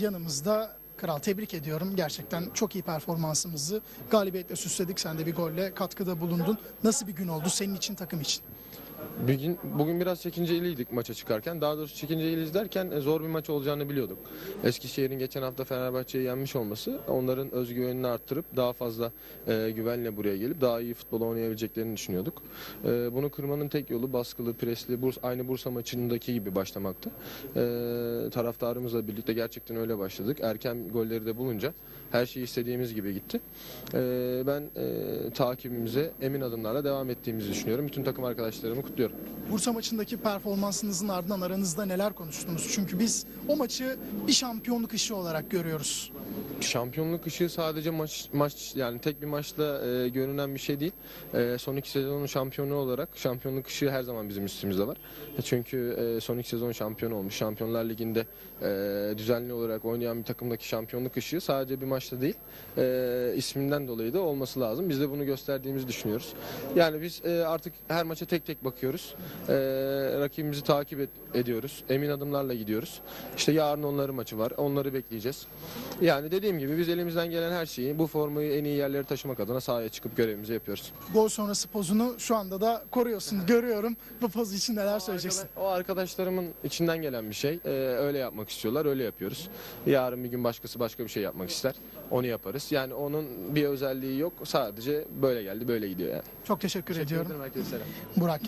Yanımızda Kral tebrik ediyorum. Gerçekten çok iyi performansımızı galibiyetle süsledik. Sen de bir golle katkıda bulundun. Nasıl bir gün oldu senin için takım için? Bugün, bugün biraz çekinceliydik maça çıkarken. Daha doğrusu çekinceliyiz derken e, zor bir maç olacağını biliyorduk. Eskişehir'in geçen hafta Fenerbahçe'yi yenmiş olması onların özgüvenini arttırıp daha fazla e, güvenle buraya gelip daha iyi futbol oynayabileceklerini düşünüyorduk. E, bunu kırmanın tek yolu baskılı, presli, Burs, aynı Bursa maçındaki gibi başlamaktı. E, taraftarımızla birlikte gerçekten öyle başladık. Erken golleri de bulunca her şey istediğimiz gibi gitti. E, ben e, takibimize emin adımlarla devam ettiğimizi düşünüyorum. Bütün takım arkadaşlarımı kutluyorum. Bursa maçındaki performansınızın ardından aranızda neler konuştunuz? Çünkü biz o maçı bir şampiyonluk işi olarak görüyoruz. Şampiyonluk ışığı sadece maç maç yani tek bir maçla e, görünen bir şey değil. E, son iki sezonun şampiyonu olarak şampiyonluk ışığı her zaman bizim üstümüzde var. E, çünkü e, son iki sezon şampiyon olmuş. Şampiyonlar Ligi'nde e, düzenli olarak oynayan bir takımdaki şampiyonluk ışığı sadece bir maçta değil. E, isminden dolayı da olması lazım. Biz de bunu gösterdiğimizi düşünüyoruz. Yani biz e, artık her maça tek tek bakıyoruz. E, rakibimizi takip et- ediyoruz. Emin adımlarla gidiyoruz. İşte yarın onların maçı var. Onları bekleyeceğiz. Yani dediğim gibi biz elimizden gelen her şeyi bu formayı en iyi yerlere taşımak adına sahaya çıkıp görevimizi yapıyoruz. Gol sonrası pozunu şu anda da koruyorsun. Görüyorum. Bu poz için neler söyleyeceksin? O arkadaşlarımın içinden gelen bir şey. Ee, öyle yapmak istiyorlar, öyle yapıyoruz. Yarın bir gün başkası başka bir şey yapmak ister. Onu yaparız. Yani onun bir özelliği yok. Sadece böyle geldi, böyle gidiyor yani. Çok teşekkür ediyorum. Herkese selam. Burak.